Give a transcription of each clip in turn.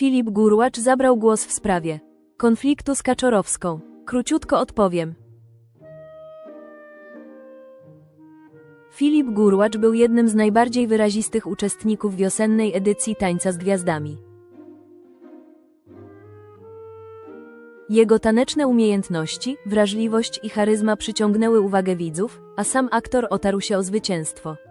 Filip Gurłacz zabrał głos w sprawie konfliktu z Kaczorowską. Króciutko odpowiem. Filip Gurłacz był jednym z najbardziej wyrazistych uczestników wiosennej edycji Tańca z Gwiazdami. Jego taneczne umiejętności, wrażliwość i charyzma przyciągnęły uwagę widzów, a sam aktor otarł się o zwycięstwo.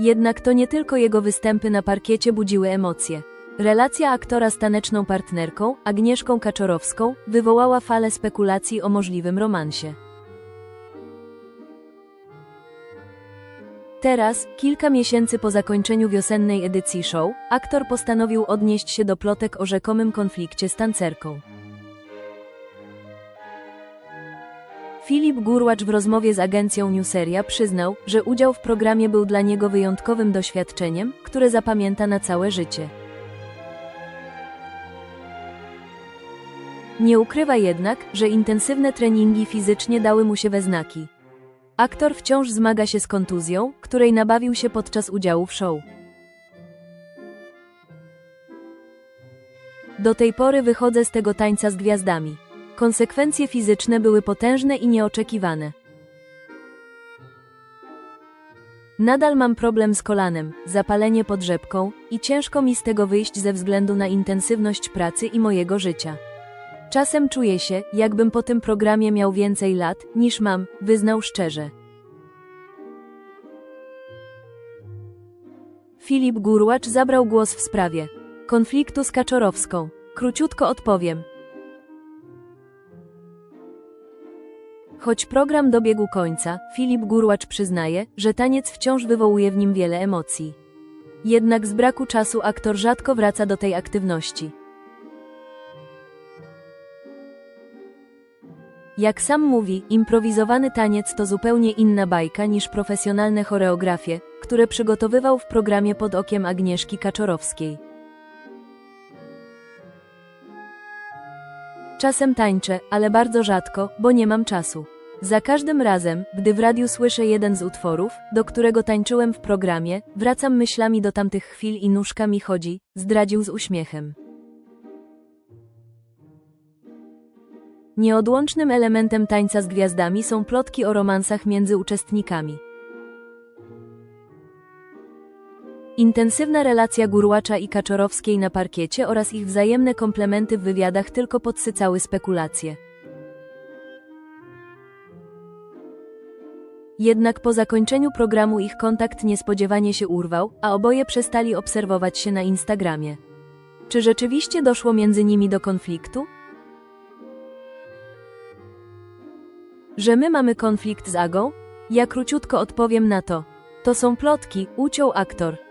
Jednak to nie tylko jego występy na parkiecie budziły emocje. Relacja aktora z taneczną partnerką, Agnieszką Kaczorowską, wywołała falę spekulacji o możliwym romansie. Teraz, kilka miesięcy po zakończeniu wiosennej edycji show, aktor postanowił odnieść się do plotek o rzekomym konflikcie z tancerką. Filip Gurłacz w rozmowie z agencją Newseria przyznał, że udział w programie był dla niego wyjątkowym doświadczeniem, które zapamięta na całe życie. Nie ukrywa jednak, że intensywne treningi fizycznie dały mu się we znaki. Aktor wciąż zmaga się z kontuzją, której nabawił się podczas udziału w show. Do tej pory wychodzę z tego tańca z gwiazdami. Konsekwencje fizyczne były potężne i nieoczekiwane. Nadal mam problem z kolanem, zapalenie pod rzepką i ciężko mi z tego wyjść ze względu na intensywność pracy i mojego życia. Czasem czuję się, jakbym po tym programie miał więcej lat, niż mam, wyznał szczerze. Filip Gurłacz zabrał głos w sprawie konfliktu z Kaczorowską. Króciutko odpowiem. Choć program dobiegł końca, Filip Gurłacz przyznaje, że taniec wciąż wywołuje w nim wiele emocji. Jednak z braku czasu aktor rzadko wraca do tej aktywności. Jak sam mówi, improwizowany taniec to zupełnie inna bajka niż profesjonalne choreografie, które przygotowywał w programie pod okiem Agnieszki Kaczorowskiej. Czasem tańczę, ale bardzo rzadko, bo nie mam czasu. Za każdym razem, gdy w radiu słyszę jeden z utworów, do którego tańczyłem w programie, wracam myślami do tamtych chwil i nóżka mi chodzi, zdradził z uśmiechem. Nieodłącznym elementem tańca z gwiazdami są plotki o romansach między uczestnikami. Intensywna relacja Gurłacza i Kaczorowskiej na parkiecie oraz ich wzajemne komplementy w wywiadach tylko podsycały spekulacje. Jednak po zakończeniu programu ich kontakt niespodziewanie się urwał, a oboje przestali obserwować się na Instagramie. Czy rzeczywiście doszło między nimi do konfliktu? Że my mamy konflikt z Agą? Ja króciutko odpowiem na to. To są plotki, uciął aktor.